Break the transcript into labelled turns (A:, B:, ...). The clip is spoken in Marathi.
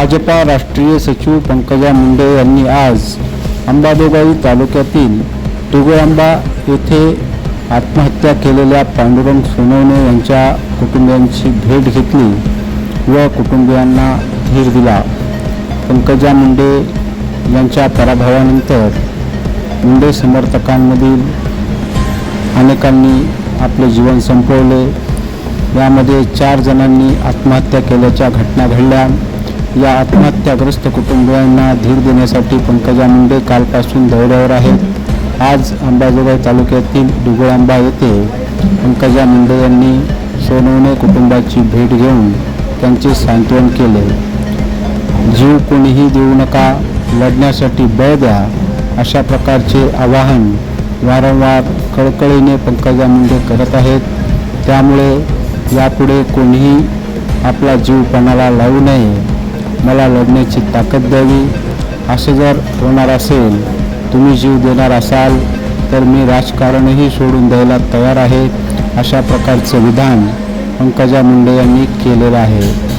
A: भाजपा राष्ट्रीय सचिव पंकजा मुंडे यांनी आज अंबाजोगाई तालुक्यातील तुगोआंबा येथे आत्महत्या केलेल्या पांडुरंग सोनवणे यांच्या कुटुंबियांची भेट घेतली व कुटुंबियांना धीर दिला. पंकजा मुंडे यांच्या पराभवानंतर मुंडे समर्थकांमधील अनेकांनी आपले जीवन संपवले. यामध्ये चार जणांनी आत्महत्या केल्याच्या घटना घडल्या. या आत्महत्याग्रस्त कुटुंबियांना धीर देण्यासाठी पंकजा मुंडे कालपासून दौऱ्यावर आहेत. आज अंबाजोगाई तालुक्यातील डुगळांबा येथे पंकजा मुंडे यांनी सोनवणे कुटुंबाची भेट घेऊन त्यांचे सांत्वन केले. जीव कोणीही देऊ नका लढण्यासाठी बळ द्या अशा प्रकारचे आवाहन वारंवार कळकळीने पंकजा मुंडे करत आहेत. त्यामुळे यापुढे कोणीही आपला जीव पणाला लावू नये. मला लढण्याची ताकद द्यावी. असे जर होणार असेल तुम्ही जीव देणार असाल तर मी राजकारणही सोडून द्यायला तयार आहे अशा प्रकारचं विधान पंकजा मुंडे यांनी केलेलं आहे.